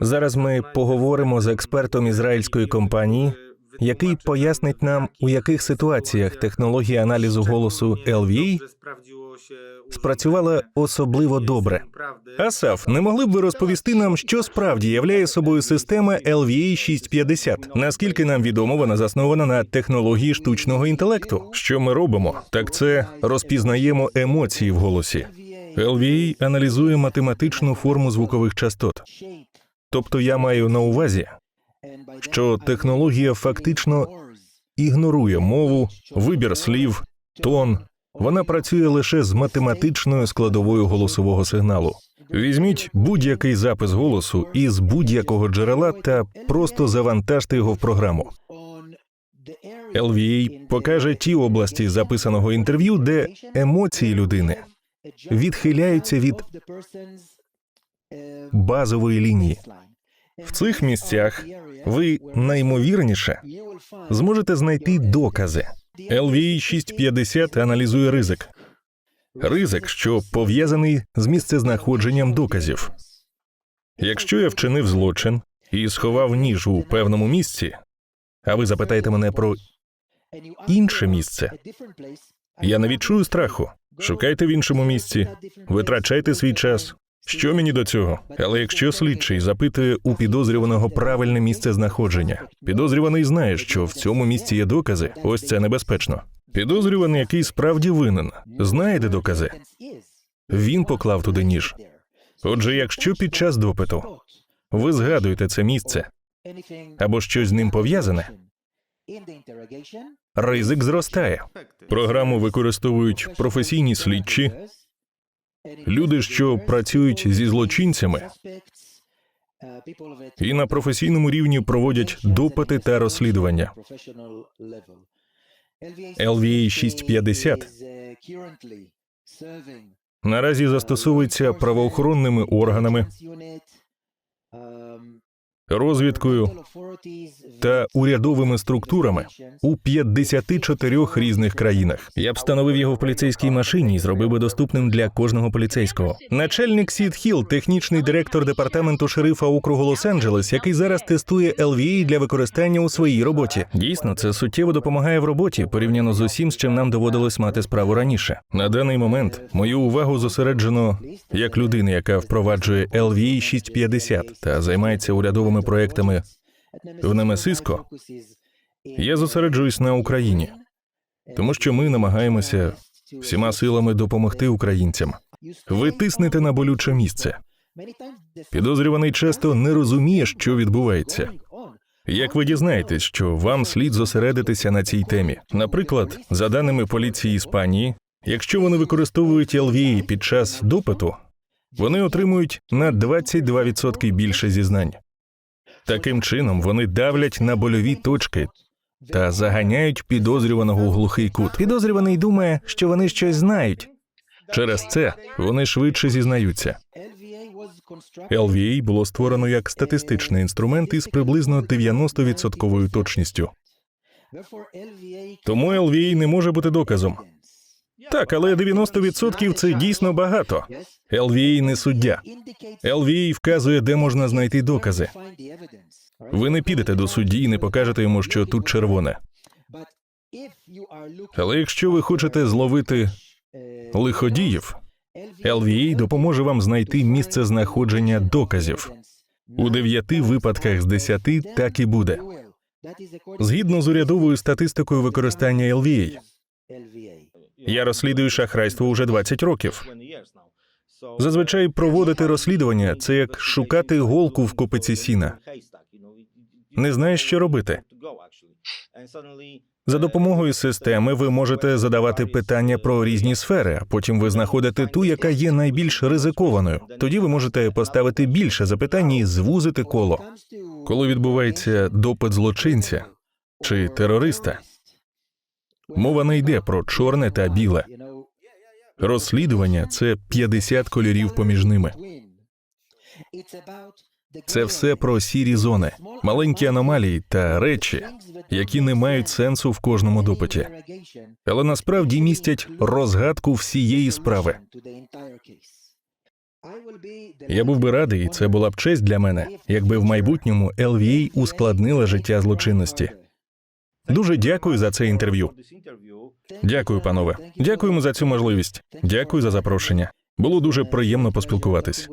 Зараз ми поговоримо з експертом ізраїльської компанії, який пояснить нам, у яких ситуаціях технологія аналізу голосу LVA спрацювала особливо добре. Асаф, не могли б ви розповісти нам, що справді являє собою система LVA 650? Наскільки нам відомо, вона заснована на технології штучного інтелекту. Що ми робимо? Так це розпізнаємо емоції в голосі. LVA аналізує математичну форму звукових частот. Тобто я маю на увазі, що технологія фактично ігнорує мову, вибір слів, тон. Вона працює лише з математичною складовою голосового сигналу. Візьміть будь-який запис голосу із будь-якого джерела та просто завантажте його в програму. LVA покаже ті області записаного інтерв'ю, де емоції людини відхиляються від базової лінії. В цих місцях ви наймовірніше зможете знайти докази. LVA 650 аналізує ризик. Ризик, що пов'язаний з місцезнаходженням доказів. Якщо я вчинив злочин і сховав ніж у певному місці, а ви запитаєте мене про інше місце, я не відчую страху. Шукайте в іншому місці, витрачайте свій час. Що мені до цього? Але якщо слідчий запитує у підозрюваного правильне місце знаходження, підозрюваний знає, що в цьому місці є докази. Ось це небезпечно. Підозрюваний, який справді винен, знає, де докази. Він поклав туди ніж. Отже, якщо під час допиту ви згадуєте це місце або щось з ним пов'язане, ризик зростає. Програму використовують професійні слідчі, люди, що працюють зі злочинцями, і на професійному рівні проводять допити та розслідування. LVA 650 наразі застосовується правоохоронними органами, розвідкою та урядовими структурами у 54 різних країнах. Я б встановив його в поліцейській машині і зробив би доступним для кожного поліцейського. Начальник Сід Хіл, технічний директор департаменту шерифа округу Лос-Анджелес, який зараз тестує LVA для використання у своїй роботі. Дійсно, це суттєво допомагає в роботі порівняно з усім, з чим нам доводилось мати справу раніше. На даний момент мою увагу зосереджено як людини, яка впроваджує LVA 650 та займається урядовими проектами в Немесиско. Я зосереджуюсь на Україні, тому що ми намагаємося всіма силами допомогти українцям. Ви тиснете на болюче місце. Підозрюваний часто не розуміє, що відбувається. Як ви дізнаєтесь, що вам слід зосередитися на цій темі? Наприклад, за даними поліції Іспанії, якщо вони використовують LVA під час допиту, вони отримують на 22% більше зізнань. Таким чином вони давлять на больові точки та заганяють підозрюваного у глухий кут. Підозрюваний думає, що вони щось знають. Через це вони швидше зізнаються. LVA було створено як статистичний інструмент із приблизно 90% точністю. Тому LVA не може бути доказом. Так, але 90% – це дійсно багато. LVA не суддя. LVA вказує, де можна знайти докази. Ви не підете до судді і не покажете йому, що тут червоне. Але якщо ви хочете зловити лиходіїв, LVA допоможе вам знайти місце знаходження доказів. У дев'яти випадках з десяти так і буде. Згідно з урядовою статистикою використання LVA. Я розслідую шахрайство уже 20 років. Зазвичай проводити розслідування це як шукати голку в копиці сіна. Не знаєш, що робити. За допомогою системи ви можете задавати питання про різні сфери, а потім ви знаходите ту, яка є найбільш ризикованою. Тоді ви можете поставити більше запитань і звузити коло. Коли відбувається допит злочинця чи терориста, мова не йде про чорне та біле. Розслідування це 50 кольорів поміж ними. Це все про сірі зони, маленькі аномалії та речі, які не мають сенсу в кожному допиті, але насправді містять розгадку всієї справи. Я був би радий, і це була б честь для мене, якби в майбутньому LVA ускладнила життя злочинності. Дуже дякую за це інтерв'ю. Дякую, панове. Дякуємо за цю можливість. Дякую за запрошення. Було дуже приємно поспілкуватись.